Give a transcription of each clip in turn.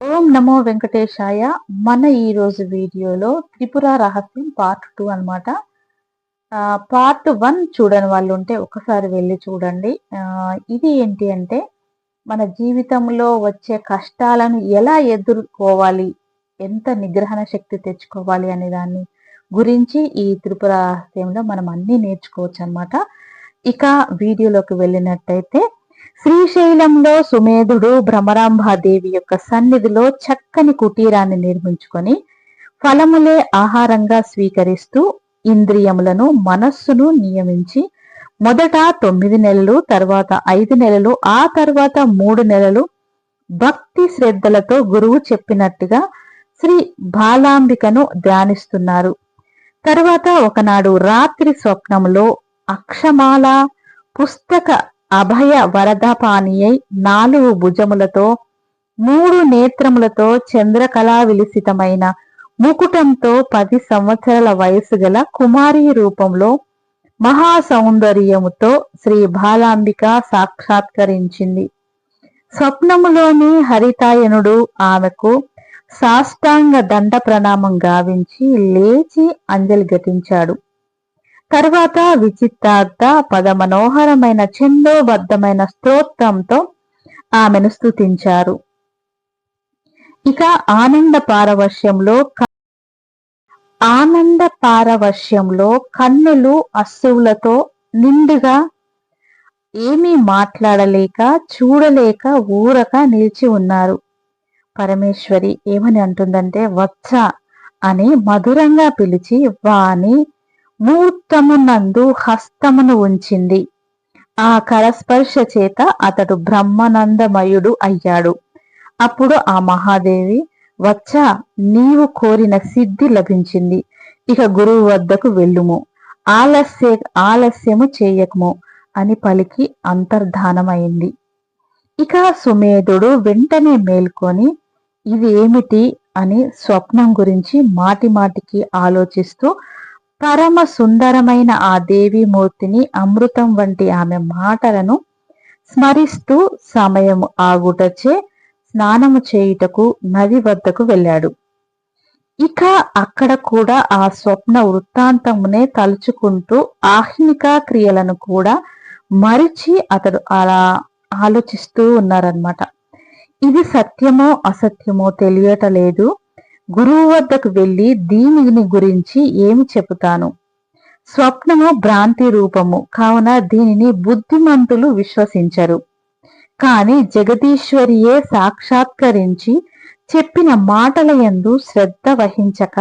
ఓం నమో వెంకటేశాయ. మన ఈరోజు వీడియోలో త్రిపుర రహస్యం పార్ట్ టూ అనమాట పార్ట్ వన్ చూడని వాళ్ళు ఉంటే ఒకసారి వెళ్ళి చూడండి. ఇది ఏంటి అంటే మన జీవితంలో వచ్చే కష్టాలను ఎలా ఎదుర్కోవాలి? ఎంత నిగ్రహణ శక్తి తెచ్చుకోవాలి అనే దాన్ని గురించి ఈ త్రిపుర రహస్యంలో మనం అన్ని నేర్చుకోవచ్చు అనమాట ఇక వీడియోలోకి వెళ్ళినట్టయితే శ్రీశైలంలో సుమేధుడు భ్రమరాంబాదేవి యొక్క సన్నిధిలో చక్కని కుటీరాన్ని నిర్మించుకొని ఫలములే ఆహారంగా స్వీకరిస్తూ ఇంద్రియములను మనస్సును నియమించి మొదట తొమ్మిది నెలలు తర్వాత ఐదు నెలలు ఆ తర్వాత మూడు నెలలు భక్తి శ్రద్ధలతో గురువు చెప్పినట్టుగా శ్రీ బాలాంబికను ధ్యానిస్తున్నారు. తర్వాత ఒకనాడు రాత్రి స్వప్నంలో అక్షమాల పుస్తక అభయ వరదపానియై నాలుగు భుజములతో మూడు నేత్రములతో చంద్రకళా విలసితమైన ముకుటంతో పది సంవత్సరాల వయసు గల కుమారి రూపంలో మహా సౌందర్యముతో శ్రీ బాలాంబిక సాక్షాత్కరించింది. స్వప్నములోని హరితాయనుడు ఆమెకు సాష్టాంగ దండ ప్రణామం గావించి లేచి అంజలి ఘటించాడు. తర్వాత విచిత్రార్థ పద మనోహరమైన ఛందోబద్ధమైన స్తోత్రంతో ఆమెను స్తుతించారు. ఇక ఆనంద పారవశ్యంలో ఆనంద పారవశ్యంలో కన్నులు అశ్రువులతో నిండుగా ఏమీ మాట్లాడలేక చూడలేక ఊరక నిలిచి ఉన్నారు. పరమేశ్వరి ఏమని అంటుందంటే వచ్చ అని మధురంగా పిలిచి వాని ముహూర్తమునందు హస్తమును ఉంచింది. ఆ కరస్పర్శ చేత అతడు బ్రహ్మానందమయుడు అయ్యాడు. అప్పుడు ఆ మహాదేవి వచ్చా నీవు కోరిన సిద్ధి లభించింది. ఇక గురువు వద్దకు వెళ్ళుము. ఆలస్య ఆలస్యము చేయకము అని పలికి అంతర్ధానమైంది. ఇక సుమేధుడు వెంటనే మేల్కొని ఇది ఏమిటి? అని స్వప్నం గురించి మాటి మాటికి ఆలోచిస్తూ పరమ సుందరమైన ఆ దేవీమూర్తిని అమృతం వంటి ఆమె మాటలను స్మరిస్తూ సమయం ఆగుటచే స్నానము చేయుటకు నది వద్దకు వెళ్ళాడు. ఇక అక్కడ కూడా ఆ స్వప్న వృత్తాంతమునే తలుచుకుంటూ ఆహ్నిక క్రియలను కూడా మరిచి అతడు అలా ఆలోచిస్తూ ఉన్నారనమాట ఇది సత్యమో అసత్యమో తెలియటలేదు. గురువు వద్దకు వెళ్ళి దీనిని గురించి ఏమి చెబుతాను? స్వప్నము భ్రాంతి రూపము కావున దీనిని బుద్ధిమంతులు విశ్వసించరు. కాని జగదీశ్వరియే సాక్షాత్కరించి చెప్పిన మాటల యందు శ్రద్ధ వహించక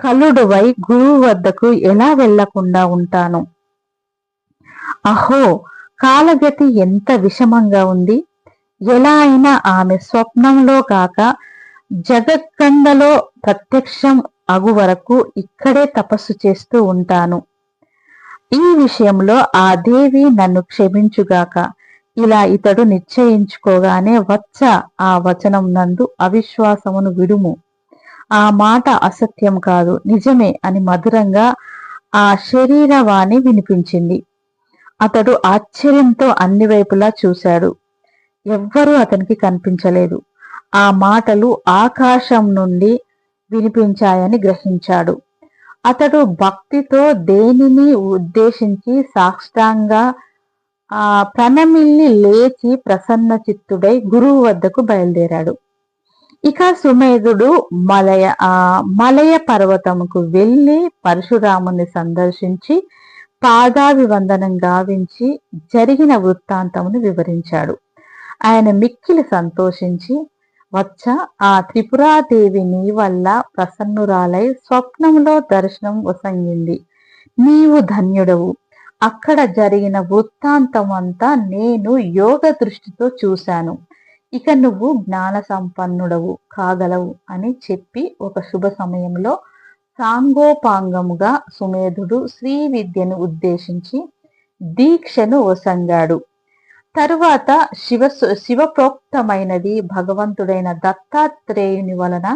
కలుడువై గురువు వద్దకు ఎలా వెళ్ళకుండా ఉంటాను? అహో కాలగతి ఎంత విషమంగా ఉంది. ఎలా అయినా ఆమె స్వప్నంలో కాక జగత్కండలో ప్రత్యక్షం అగు వరకు ఇక్కడే తపస్సు చేస్తూ ఉంటాను. ఈ విషయంలో ఆ దేవి నన్ను క్షమించుగాక. ఇలా ఇతడు నిశ్చయించుకోగానే వచ్చ ఆ వచనం నందు అవిశ్వాసమును విడుము. ఆ మాట అసత్యం కాదు నిజమే అని మధురంగా ఆ శరీరవాణి వినిపించింది. అతడు ఆశ్చర్యంతో అన్ని వైపులా చూశాడు. ఎవ్వరూ అతనికి కనిపించలేదు. ఆ మాటలు ఆకాశం నుండి వినిపించాయని గ్రహించాడు. అతడు భక్తితో దేనిని ఉద్దేశించి సాష్టాంగా ఆ ప్రణమిల్లి లేచి ప్రసన్న చిత్తుడై గురువు వద్దకు బయలుదేరాడు. ఇక సుమేధుడు మలయ ఆ మలయ పర్వతముకు వెళ్ళి పరశురాముని సందర్శించి పాదాభివందనం గావించి జరిగిన వృత్తాంతమును వివరించాడు. ఆయన మిక్కిలి సంతోషించి వచ్చ ఆ త్రిపురాదేవి నీ వల్ల ప్రసన్నురాలై స్వప్నంలో దర్శనం వసంగింది. నీవు ధన్యుడవు. అక్కడ జరిగిన వృత్తాంతం అంతా నేను యోగ దృష్టితో చూశాను. ఇక నువ్వు జ్ఞాన సంపన్నుడవు కాగలవు అని చెప్పి ఒక శుభ సమయంలో సాంగోపాంగముగా సుమేధుడు శ్రీ విద్యను ఉద్దేశించి దీక్షను వసంగాడు. తరువాత శివ శివప్రోక్తమైనది భగవంతుడైన దత్తాత్రేయుని వలన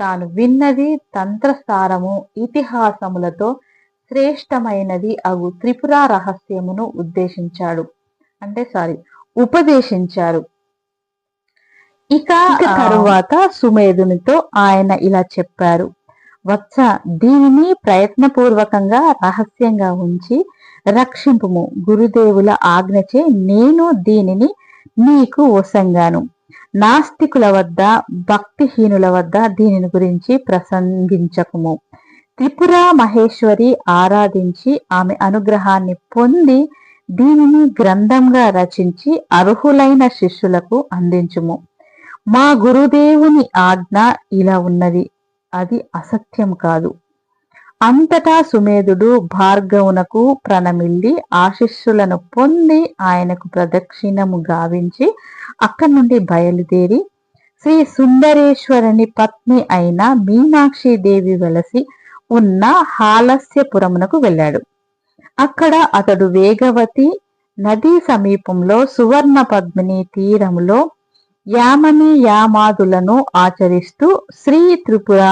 తాను విన్నది తంత్రసారము ఇతిహాసములతో శ్రేష్టమైనది అగు త్రిపుర రహస్యమును ఉద్దేశించాడు. అంటే సారీ ఉపదేశించారు. ఇక తరువాత సుమేధునితో ఆయన ఇలా చెప్పారు. వత్స దీనిని ప్రయత్నపూర్వకంగా రహస్యంగా ఉంచి రక్షింపుము. గురుదేవుల ఆజ్ఞచే నేను దీనిని నీకు వసంగాను నాస్తికుల వద్ద భక్తిహీనుల వద్ద దీనిని గురించి ప్రసంగించకుము. త్రిపుర మహేశ్వరి ఆరాధించి ఆమె అనుగ్రహాన్ని పొంది దీనిని గ్రంథంగా రచించి అర్హులైన శిష్యులకు అందించుము. మా గురుదేవుని ఆజ్ఞ ఇలా ఉన్నది. అది అసత్యం కాదు. అంతటా సుమేధుడు భార్గవునకు ప్రణమిల్లి ఆశిస్సులను పొంది ఆయనకు ప్రదక్షిణము గావించి అక్కడి నుండి బయలుదేరి శ్రీ సుందరేశ్వరుని పత్ని అయిన మీనాక్షి దేవి వెలసి ఉన్న హాలస్యపురమునకు వెళ్ళాడు. అక్కడ అతడు వేగవతి నదీ సమీపంలో సువర్ణ పద్మిని తీరములో యామని యామాదులను ఆచరిస్తూ శ్రీ త్రిపుర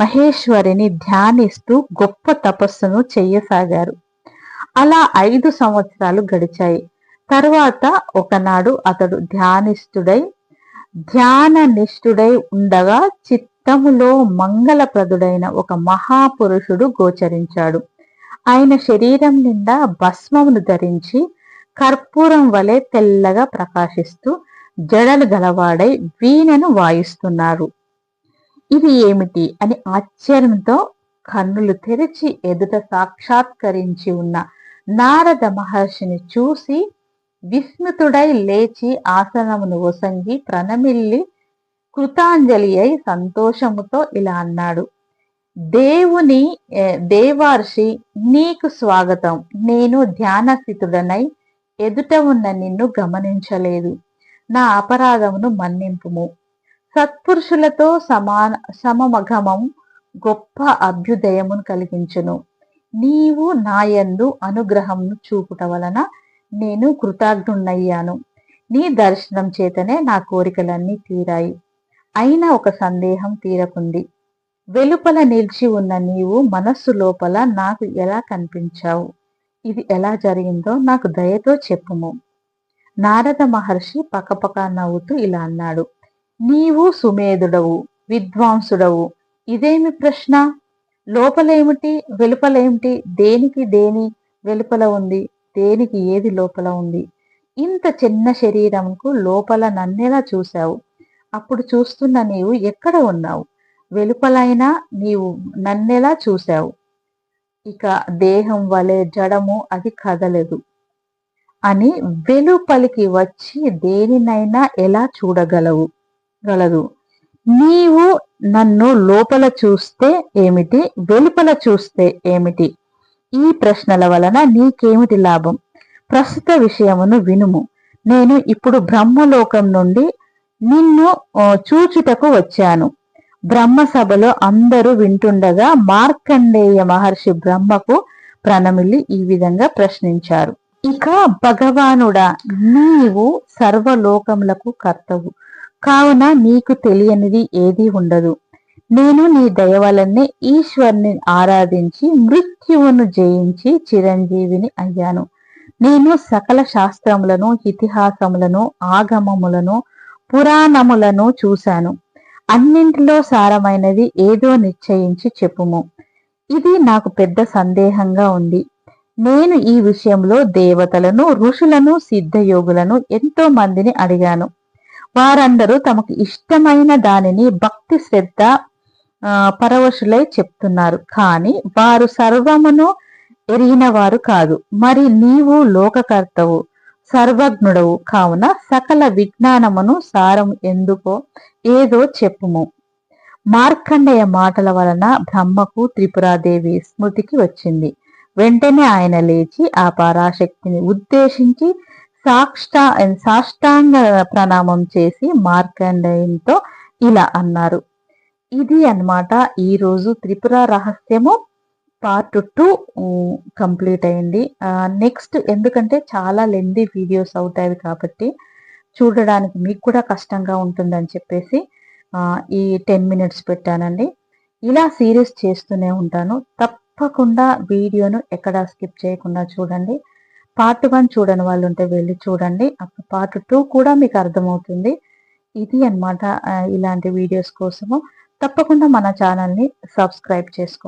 మహేశ్వరిని ధ్యానిస్తూ గొప్ప తపస్సును చెయ్యసాగారు అలా ఐదు సంవత్సరాలు గడిచాయి. తర్వాత ఒకనాడు అతడు ధ్యానిస్తుడై ధ్యాన నిష్ఠుడై ఉండగా చిత్తములో మంగళప్రదుడైన ఒక మహాపురుషుడు గోచరించాడు. ఆయన శరీరం నిండా భస్మమును ధరించి కర్పూరం వలె తెల్లగా ప్రకాశిస్తూ జడలు గలవాడై వీణను వాయిస్తున్నారు. ఇది ఏమిటి అని ఆశ్చర్యంతో కన్నులు తెరిచి ఎదుట సాక్షాత్కరించి ఉన్న నారద మహర్షిని చూసి విస్మితుడై లేచి ఆసనమును ఒసంగి ప్రణమిల్లి కృతాంజలి అయి సంతోషముతో ఇలా అన్నాడు. దేవుని దేవార్షి నీకు స్వాగతం. నేను ధ్యానస్థితుడనై ఎదుట ఉన్న నిన్ను గమనించలేదు. నా అపరాధమును మన్నింపుము. సత్పురుషులతో సమాన సమమగమం గొప్ప అభ్యుదయమును కలిగించును. నీవు నాయందు అనుగ్రహంను చూపుట వలన నేను కృతజ్ఞున్నయ్యాను నీ దర్శనం చేతనే నా కోరికలన్నీ తీరాయి. అయినా ఒక సందేహం తీరకుంది. వెలుపల నిలిచి ఉన్న నీవు మనస్సు లోపల నాకు ఎలా కనిపించావు? ఇది ఎలా జరిగిందో నాకు దయతో చెప్పుము. నారద మహర్షి పక్కపక్క నవ్వుతూ ఇలా అన్నాడు. నీవు సుమేధుడవు విద్వాంసుడవు. ఇదేమి ప్రశ్న? లోపలేమిటి? వెలుపలేమిటి? దేనికి దేని వెలుపల ఉంది? దేనికి ఏది లోపల ఉంది? ఇంత చిన్న శరీరంకు లోపల నన్నెలా చూశావు? అప్పుడు చూస్తున్న నీవు ఎక్కడ ఉన్నావు? వెలుపలైనా నీవు నన్నెలా చూశావు? ఇక దేహం వలె జడము అది కదలదు. అని వెలుపలికి వచ్చి దేనినైనా ఎలా చూడగలవు? గలదు. నీవు నన్ను లోపల చూస్తే ఏమిటి? వెలుపల చూస్తే ఏమిటి? ఈ ప్రశ్నల వలన నీకేమిటి లాభం? ప్రస్తుత విషయమును వినుము. నేను ఇప్పుడు బ్రహ్మలోకం నుండి నిన్ను చూచుటకు వచ్చాను. బ్రహ్మ సభలో అందరూ వింటుండగా మార్కండేయ మహర్షి బ్రహ్మకు ప్రణమిల్లి ఈ విధంగా ప్రశ్నించారు. ఇక భగవానుడా నీవు సర్వలోకములకు కర్తవు. కావున నీకు తెలియనిది ఏదీ ఉండదు. నేను నీ దయవలనే ఈశ్వరుని ఈశ్వర్ని ఆరాధించి మృత్యువును జయించి చిరంజీవిని అయ్యాను. నేను సకల శాస్త్రములను ఇతిహాసములను ఆగమములను పురాణములను చూశాను. అన్నింటిలో సారమైనది ఏదో నిశ్చయించి చెప్పుము. ఇది నాకు పెద్ద సందేహంగా ఉంది. నేను ఈ విషయంలో దేవతలను ఋషులను సిద్ధయోగులను ఎంతో మందిని అడిగాను. వారందరూ తమకు ఇష్టమైన దానిని భక్తి శ్రద్ధ పరవశులై చెప్తున్నారు. కానీ వారు సర్వమును ఎరిగిన వారు కాదు. మరి నీవు లోకకర్తవు సర్వజ్ఞుడవు. కావున సకల విజ్ఞానమును సారం ఎందుకో ఏదో చెప్పుము. మార్కండేయ మాటల వలన బ్రహ్మకు త్రిపురాదేవి స్మృతికి వచ్చింది. వెంటనే ఆయన లేచి ఆ పరాశక్తిని ఉద్దేశించి సాక్షా సాష్టాంగ ప్రణామం చేసి మార్కండేయంతో ఇలా అన్నారు. ఇది అనమాట ఈరోజు త్రిపుర రహస్యము. పార్ట్ టూ కంప్లీట్ అయింది. నెక్స్ట్ ఎందుకంటే చాలా లెంది వీడియోస్ అవుతాయి కాబట్టి చూడడానికి మీకు కూడా కష్టంగా ఉంటుందని చెప్పేసి ఈ టెన్ మినిట్స్ పెట్టానండి. ఇలా సీరియస్ చేస్తూనే ఉంటాను. తప్పకుండా వీడియోను ఎక్కడ స్కిప్ చేయకుండా చూడండి. పార్ట్ వన్ చూడని వాళ్ళు ఉంటే వెళ్ళి చూడండి. అప్పుడు పార్ట్ టూ కూడా మీకు అర్థమవుతుంది. ఇది అన్నమాట ఇలాంటి వీడియోస్ కోసము. తప్పకుండా మన ఛానల్ని సబ్స్క్రైబ్ చేసుకోండి.